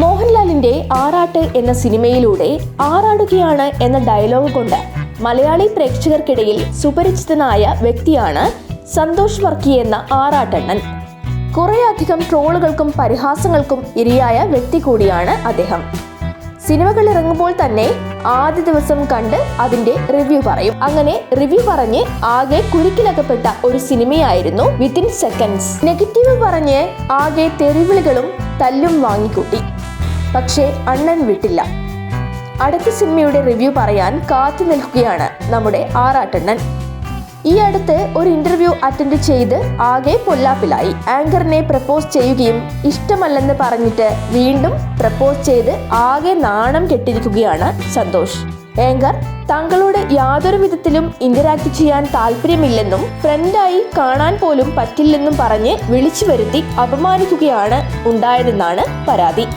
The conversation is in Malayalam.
മോഹൻലാലിന്റെ ആറാട്ട് എന്ന സിനിമയിലൂടെ ആറാടുകയാണ് എന്ന ഡയലോഗ് കൊണ്ട് മലയാളി പ്രേക്ഷകർക്കിടയിൽ സുപരിചിതനായ വ്യക്തിയാണ് സന്തോഷ് വർക്കി എന്ന ആറാട്ടണ്ണൻ. കുറേയധികം ട്രോളുകൾക്കും പരിഹാസങ്ങൾക്കും ഇരയായ വ്യക്തി കൂടിയാണ് അദ്ദേഹം. സിനിമകൾ ഇറങ്ങുമ്പോൾ തന്നെ ആദ്യ ദിവസം കണ്ട് അതിന്റെ റിവ്യൂ പറയും. അങ്ങനെ റിവ്യൂ പറഞ്ഞ് ആകെ കുരുക്കിലകപ്പെട്ട ഒരു സിനിമയായിരുന്നു വിത്തിൻ സെക്കൻഡ്സ്. നെഗറ്റീവ് പറഞ്ഞ് ആകെ തെറിവിളികളും തല്ലും വാങ്ങിക്കൂട്ടി. പക്ഷേ അണ്ണൻ വിട്ടില്ല. അടുത്ത സിനിമയുടെ റിവ്യൂ പറയാൻ കാത്തു നിൽക്കുകയാണ് നമ്മുടെ ആറാട്ടണ്ണൻ. ഈ അടുത്ത് ഒരു ഇന്റർവ്യൂ അറ്റൻഡ് ചെയ്ത് ആകെ പൊല്ലാപ്പിലായി. ആങ്കറിനെ പ്രപ്പോസ് ചെയ്യുകയും ഇഷ്ടമല്ലെന്ന് പറഞ്ഞിട്ട് വീണ്ടും പ്രപ്പോസ് ചെയ്ത് ആകെ നാണം കെട്ടിരിക്കുകയാണ് സന്തോഷ്. ആങ്കർ തങ്ങളോട് യാതൊരു വിധത്തിലും ഇന്ററാക്ട് ചെയ്യാൻ താല്പര്യമില്ലെന്നും ഫ്രണ്ടായി കാണാൻ പോലും പറ്റില്ലെന്നും പറഞ്ഞ് വിളിച്ചു വരുത്തി അപമാനിക്കുകയാണ് ഉണ്ടായതെന്നാണ് പരാതി.